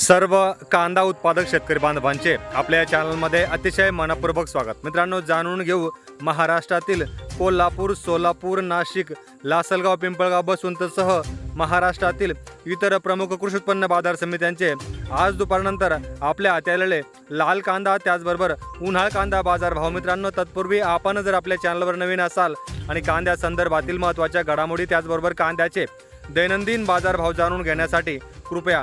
सर्व कांदा उत्पादक शेतकरी बांधवांचे आपल्या या चॅनलमध्ये अतिशय मनपूर्वक स्वागत. मित्रांनो जाणून घेऊ महाराष्ट्रातील कोल्हापूर सोलापूर नाशिक लासलगाव पिंपळगाव बसवंतसह महाराष्ट्रातील इतर प्रमुख कृषी उत्पन्न बाजार समित्यांचे आज दुपारनंतर आपल्या हाती लाल कांदा त्याचबरोबर उन्हाळ कांदा बाजार भाव. मित्रांनो तत्पूर्वी आपण जर आपल्या चॅनलवर नवीन असाल आणि कांद्या संदर्भातील महत्त्वाच्या घडामोडी त्याचबरोबर कांद्याचे दैनंदिन बाजारभाव जाणून घेण्यासाठी कृपया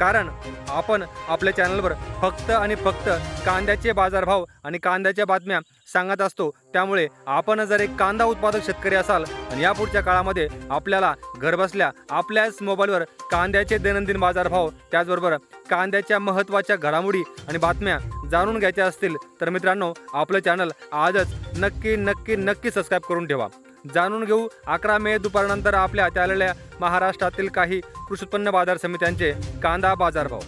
कारण आपण आपल्या चॅनलवर फक्त आणि फक्त कांद्याचे बाजारभाव आणि कांद्याच्या बातम्या सांगत असतो. त्यामुळे आपण जर एक कांदा उत्पादक शेतकरी असाल आणि यापुढच्या काळामध्ये आपल्याला घरबसल्या आपल्याच मोबाईलवर कांद्याचे दैनंदिन बाजारभाव त्याचबरोबर कांद्याच्या महत्त्वाच्या घडामोडी आणि बातम्या जाणून घ्यायच्या असतील तर मित्रांनो आपलं चॅनल आजच नक्की नक्की नक्की सबस्क्राईब करून ठेवा. जाणून घेऊ. अकरा मे दुपारनंतर आपल्या हाती आलेल्या महाराष्ट्रातील काही कृषी उत्पन्न बाजार समित्यांचे कांदा बाजारभाव.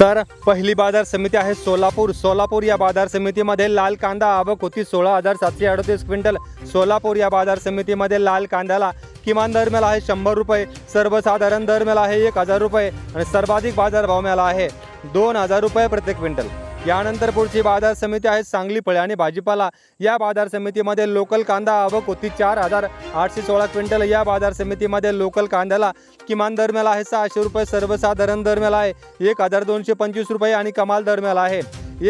तर पहिली बाजार समिती आहे सोलापूर. सोलापूर या बाजार समितीमध्ये लाल कांदा आवक होती सोळा हजार सातशे अडतीस क्विंटल. सोलापूर या बाजार समितीमध्ये लाल कांद्याला किमान दर मिळाला आहे शंभर रुपये सर्वसाधारण दर मिळाला आहे एक हजार रुपये आणि सर्वाधिक बाजारभाव मिळाला आहे दोन हजार रुपये प्रति क्विंटल. यानंतर पुढची बाजार समिती आहे सांगली फळे आणि भाजीपाला. या बाजार समितीमध्ये लोकल कांदा आवक होती चार हजार आठशे सोळा क्विंटल. या बाजार समितीमध्ये लोकल कांद्याला किमान दर मिळाला आहे सहाशे रुपये सर्वसाधारण दर मिळाला आहे एक हजार दोनशे पंचवीस रुपये आणि कमाल दर मिळाला आहे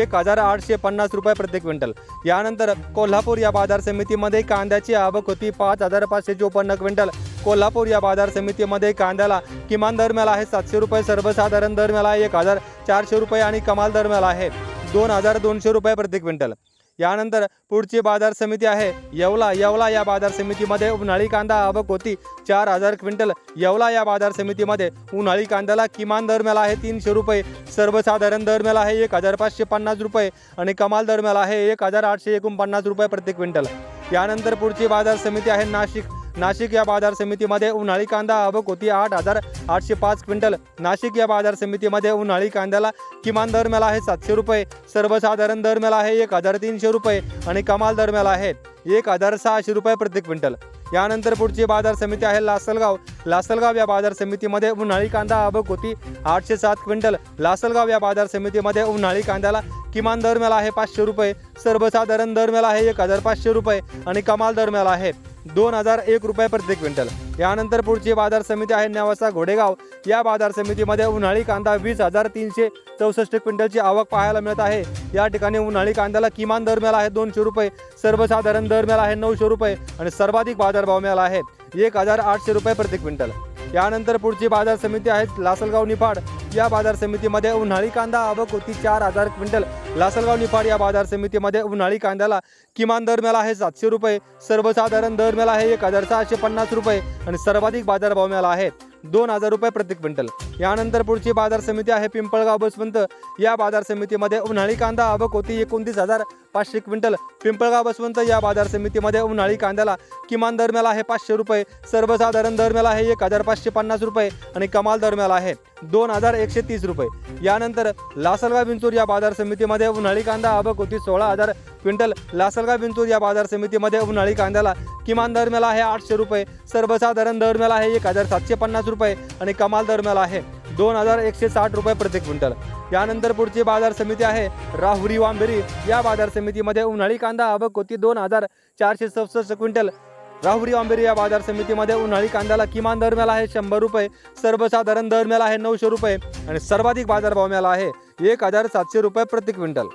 एक हजार आठशे पन्नास रुपये प्रति क्विंटल. यानंतर कोल्हापूर या बाजार समितीमध्ये कांद्याची आवक होती पाच हजार पाचशे चोपन्न क्विंटल. कोल्हापूर या बाजार समितीमध्ये कांद्याला किमान दर मिळाला आहे सातशे रुपये सर्वसाधारण दर मिळाला आहे एक हजार चारशे रुपये आणि कमाल दर मिळाला आहे. दोन हजार दोनशे रुपये प्रति क्विंटल. यानंतर पुढची बाजार समिती आहे येवला. येवला या बाजार समितीमध्ये उन्हाळी कांदा आवक होती चार हजार क्विंटल. येवला या बाजार समितीमध्ये उन्हाळी कांद्याला किमान दर मिळाला आहे तीनशे रुपये. सर्वसाधारण दर मिळाला आहे एक हजार पाचशे पन्नास रुपये आणि कमाल दर मिळाला आहे एक हजार आठशे एकोणपन्नास रुपये प्रति क्विंटल. यानंतर पुढची बाजार समिती आहे नाशिक. नाशिक या बाजार समितीमध्ये उन्हाळी कांदा आवक होती. आठ हजार आठशे पाच क्विंटल. नाशिक या बाजार समितीमध्ये उन्हाळी कांद्याला किमान दर मिळाला आहे सातशे रुपये. सर्वसाधारण दर मिळाला आहे एक हजार तीनशे रुपये आणि कमाल दर मिळाला आहे एक हजार सहाशे रुपये प्रति क्विंटल. यानंतर पुढची बाजार समिती आहे लासलगाव. लासलगाव या बाजार समितीमध्ये उन्हाळी कांदा आवक होती. आठशे सात क्विंटल. लासलगाव या बाजार समितीमध्ये उन्हाळी कांद्याला किमान दर मिळाला आहे पाचशे रुपये. सर्वसाधारण दर मिळाला आहे एक हजार पाचशे रुपये आणि कमाल दर मिळाला आहे. दोन हजार एक रुपये प्रति क्विंटल. यानंतर पुढची बाजार समिती आहे नेवासा घोडेगाव. या बाजार समितीमध्ये उन्हाळी कांदा वीस हजार तीनशे चौसष्ट क्विंटलची आवक पाहायला मिळत आहे. या ठिकाणी उन्हाळी कांद्याला किमान दर मिळाला आहे दोनशे रुपये सर्वसाधारण दर मिळाला आहे नऊशे रुपये आणि सर्वाधिक बाजारभाव मिळाला आहे एक हजार आठशे रुपये प्रति क्विंटल. यानंतर पुढची बाजार समिती आहेत लासलगाव निफाड. या बाजार समितीमध्ये उन्हाळी कांदा आवक होती चार हजार क्विंटल. लासलगाव निफाड या बाजार समितीमध्ये उन्हाळी कांद्याला किमान दर मिळाला आहे सातशे रुपये. सर्वसाधारण दर मिळाला आहे एक हजार सहाशे पन्नास रुपये आणि सर्वाधिक बाजारभाव मिळाला आहे दोन हजार रुपये प्रति क्विंटल. यानंतर पुढची बाजार समिती आहे पिंपळगाव बसवंत. या बाजार समितीमध्ये उन्हाळी कांदा आवक होती एकोणतीस हजार पाचशे क्विंटल पिंपळगाव बसवंत या बाजार समितीमध्ये उन्हाळी कांद्याला किमान दरम्याला आहे पाचशे रुपये सर्वसाधारण दरम्याला आहे एक हजार पाचशे पन्नास रुपये आणि कमाल दरम्याला आहे दोन हजार एकशे तीस रुपये. यानंतर लासलगाव विंचूर या बाजार समितीमध्ये उन्हाळी कांदा आवक होती सोळा हजार क्विंटल. लासलगाव विंचूर या बाजार समितीमध्ये उन्हाळी कांद्याला किमान दरम्याला आहे आठशे रुपये सर्वसाधारण दरम्याला आहे एक हजार सातशे पन्नास रुपये आणि कमाल दरम्याला आहे. दोन हजार एकशे साठ रुपये प्रति क्विंटल. यानंतर पुढची बाजार समिती आहे. राहुरी वांबेरी या बाजार समितीमध्ये उन्हाळी कांदा आवक होती दोन हजार चारशे सदुसष्ट क्विंटल. राहुरी वांबेरी या बाजार समितीमध्ये उन्हाळी कांद्याला किमान दर मिळाला आहे शंभर रुपये सर्वसाधारण दर मिळाला आहे नऊशे रुपये आणि सर्वाधिक बाजारभाव मिळाला आहे एक हजार सातशे रुपये प्रति क्विंटल.